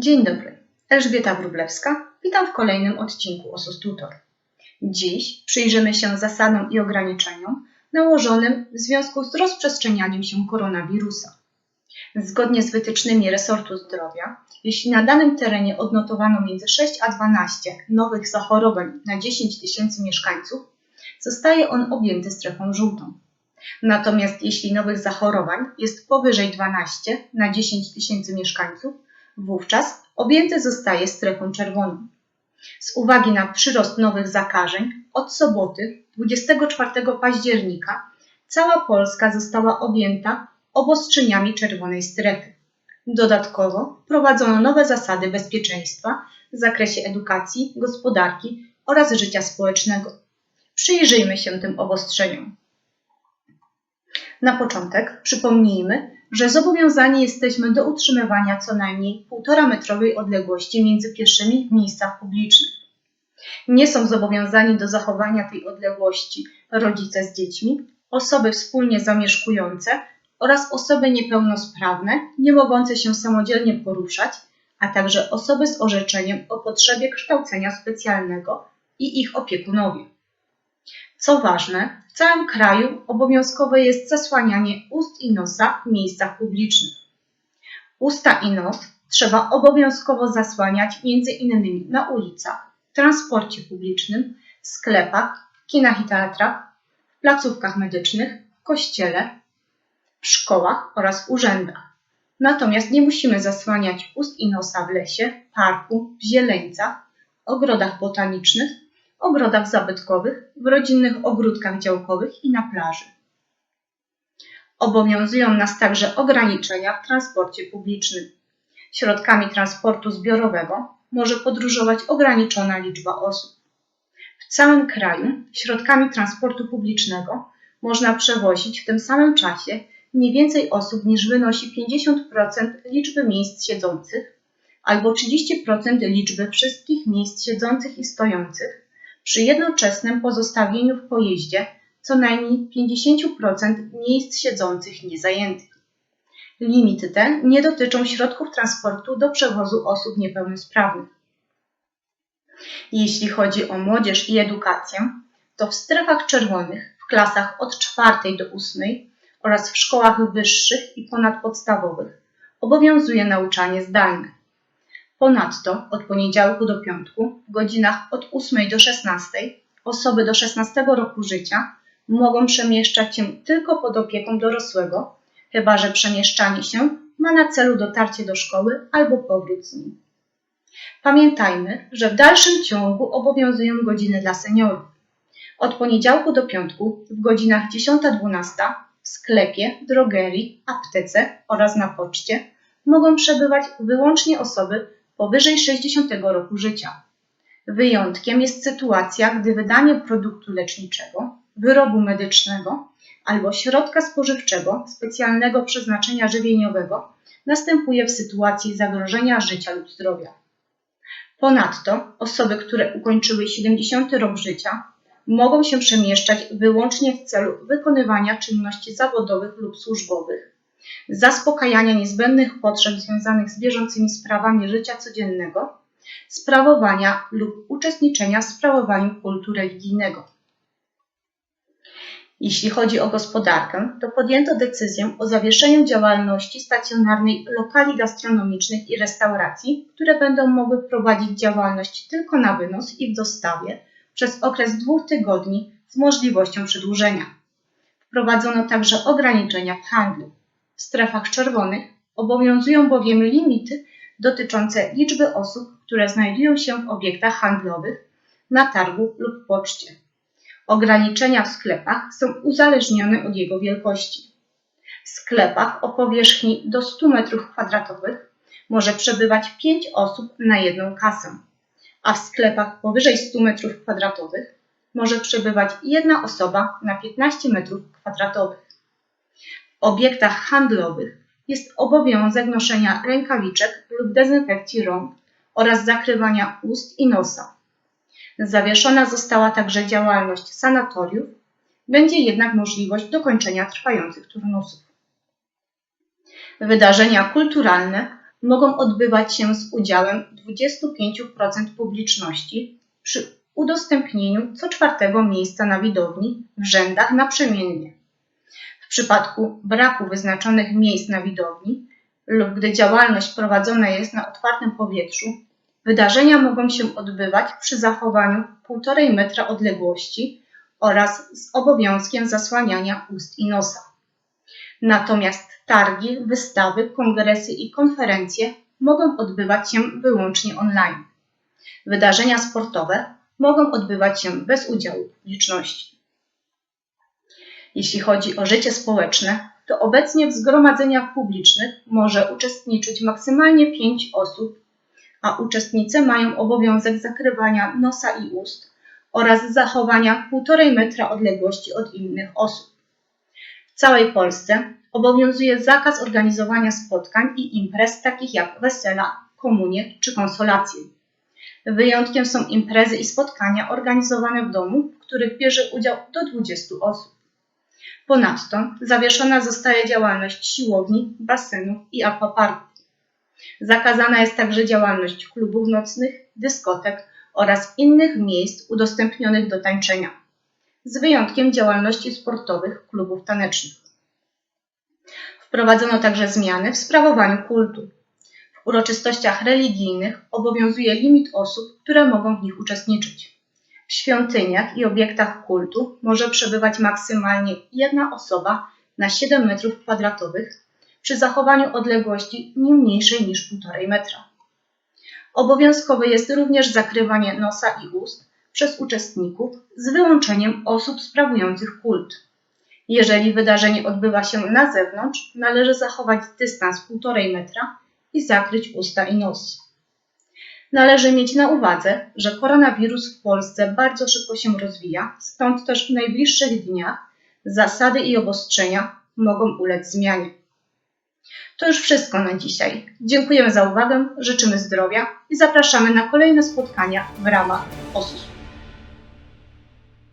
Dzień dobry, Elżbieta Wróblewska. Witam w kolejnym odcinku OSUS Tutor. Dziś przyjrzymy się zasadom i ograniczeniom nałożonym w związku z rozprzestrzenianiem się koronawirusa. Zgodnie z wytycznymi resortu zdrowia, jeśli na danym terenie odnotowano między 6 a 12 nowych zachorowań na 10 tysięcy mieszkańców, zostaje on objęty strefą żółtą. Natomiast jeśli nowych zachorowań jest powyżej 12 na 10 tysięcy mieszkańców, wówczas objęty zostaje strefą czerwoną. Z uwagi na przyrost nowych zakażeń, od soboty 24 października cała Polska została objęta obostrzeniami czerwonej strefy. Dodatkowo wprowadzono nowe zasady bezpieczeństwa w zakresie edukacji, gospodarki oraz życia społecznego. Przyjrzyjmy się tym obostrzeniom. Na początek przypomnijmy, że zobowiązani jesteśmy do utrzymywania co najmniej 1,5 metrowej odległości między pieszymi w miejscach publicznych. Nie są zobowiązani do zachowania tej odległości rodzice z dziećmi, osoby wspólnie zamieszkujące oraz osoby niepełnosprawne, nie mogące się samodzielnie poruszać, a także osoby z orzeczeniem o potrzebie kształcenia specjalnego i ich opiekunowie. Co ważne, całym kraju obowiązkowe jest zasłanianie ust i nosa w miejscach publicznych. Usta i nos trzeba obowiązkowo zasłaniać między innymi na ulicach, w transporcie publicznym, w sklepach, kinach i teatrach, w placówkach medycznych, w kościele, w szkołach oraz urzędach. Natomiast nie musimy zasłaniać ust i nosa w lesie, parku, w zieleńcach, ogrodach botanicznych, ogrodach zabytkowych, w rodzinnych ogródkach działkowych i na plaży. Obowiązują nas także ograniczenia w transporcie publicznym. Środkami transportu zbiorowego może podróżować ograniczona liczba osób. W całym kraju środkami transportu publicznego można przewozić w tym samym czasie nie więcej osób niż wynosi 50% liczby miejsc siedzących albo 30% liczby wszystkich miejsc siedzących i stojących przy jednoczesnym pozostawieniu w pojeździe co najmniej 50% miejsc siedzących niezajętych. Limity te nie dotyczą środków transportu do przewozu osób niepełnosprawnych. Jeśli chodzi o młodzież i edukację, to w strefach czerwonych w klasach od 4 do 8 oraz w szkołach wyższych i ponadpodstawowych obowiązuje nauczanie zdalne. Ponadto od poniedziałku do piątku w godzinach od 8 do 16 osoby do 16 roku życia mogą przemieszczać się tylko pod opieką dorosłego, chyba że przemieszczanie się ma na celu dotarcie do szkoły albo powrót z niej. Pamiętajmy, że w dalszym ciągu obowiązują godziny dla seniorów. Od poniedziałku do piątku w godzinach 10-12 w sklepie, drogerii, aptece oraz na poczcie mogą przebywać wyłącznie osoby powyżej 60 roku życia. Wyjątkiem jest sytuacja, gdy wydanie produktu leczniczego, wyrobu medycznego albo środka spożywczego specjalnego przeznaczenia żywieniowego następuje w sytuacji zagrożenia życia lub zdrowia. Ponadto osoby, które ukończyły 70 rok życia, mogą się przemieszczać wyłącznie w celu wykonywania czynności zawodowych lub służbowych, zaspokajania niezbędnych potrzeb związanych z bieżącymi sprawami życia codziennego, sprawowania lub uczestniczenia w sprawowaniu kultu religijnego. Jeśli chodzi o gospodarkę, to podjęto decyzję o zawieszeniu działalności stacjonarnej lokali gastronomicznych i restauracji, które będą mogły prowadzić działalność tylko na wynos i w dostawie przez okres dwóch tygodni z możliwością przedłużenia. Wprowadzono także ograniczenia w handlu. W strefach czerwonych obowiązują bowiem limity dotyczące liczby osób, które znajdują się w obiektach handlowych, na targu lub poczcie. Ograniczenia w sklepach są uzależnione od jego wielkości. W sklepach o powierzchni do 100 m2 może przebywać 5 osób na jedną kasę, a w sklepach powyżej 100 m2 może przebywać jedna osoba na 15 m2. Obiektach handlowych jest obowiązek noszenia rękawiczek lub dezynfekcji rąk oraz zakrywania ust i nosa. Zawieszona została także działalność sanatoriów, będzie jednak możliwość dokończenia trwających turnusów. Wydarzenia kulturalne mogą odbywać się z udziałem 25% publiczności przy udostępnieniu co czwartego miejsca na widowni w rzędach naprzemiennie. W przypadku braku wyznaczonych miejsc na widowni lub gdy działalność prowadzona jest na otwartym powietrzu, wydarzenia mogą się odbywać przy zachowaniu 1,5 metra odległości oraz z obowiązkiem zasłaniania ust i nosa. Natomiast targi, wystawy, kongresy i konferencje mogą odbywać się wyłącznie online. Wydarzenia sportowe mogą odbywać się bez udziału publiczności. Jeśli chodzi o życie społeczne, to obecnie w zgromadzeniach publicznych może uczestniczyć maksymalnie 5 osób, a uczestnicy mają obowiązek zakrywania nosa i ust oraz zachowania 1,5 metra odległości od innych osób. W całej Polsce obowiązuje zakaz organizowania spotkań i imprez takich jak wesela, komunie czy konsolacje. Wyjątkiem są imprezy i spotkania organizowane w domu, w których bierze udział do 20 osób. Ponadto zawieszona zostaje działalność siłowni, basenów i aquaparków. Zakazana jest także działalność klubów nocnych, dyskotek oraz innych miejsc udostępnionych do tańczenia, z wyjątkiem działalności sportowych klubów tanecznych. Wprowadzono także zmiany w sprawowaniu kultu. W uroczystościach religijnych obowiązuje limit osób, które mogą w nich uczestniczyć. W świątyniach i obiektach kultu może przebywać maksymalnie jedna osoba na 7 m2 przy zachowaniu odległości nie mniejszej niż 1,5 metra. Obowiązkowe jest również zakrywanie nosa i ust przez uczestników z wyłączeniem osób sprawujących kult. Jeżeli wydarzenie odbywa się na zewnątrz, należy zachować dystans 1,5 metra i zakryć usta i nos. Należy mieć na uwadze, że koronawirus w Polsce bardzo szybko się rozwija, stąd też w najbliższych dniach zasady i obostrzenia mogą ulec zmianie. To już wszystko na dzisiaj. Dziękujemy za uwagę, życzymy zdrowia i zapraszamy na kolejne spotkania w ramach OSUS.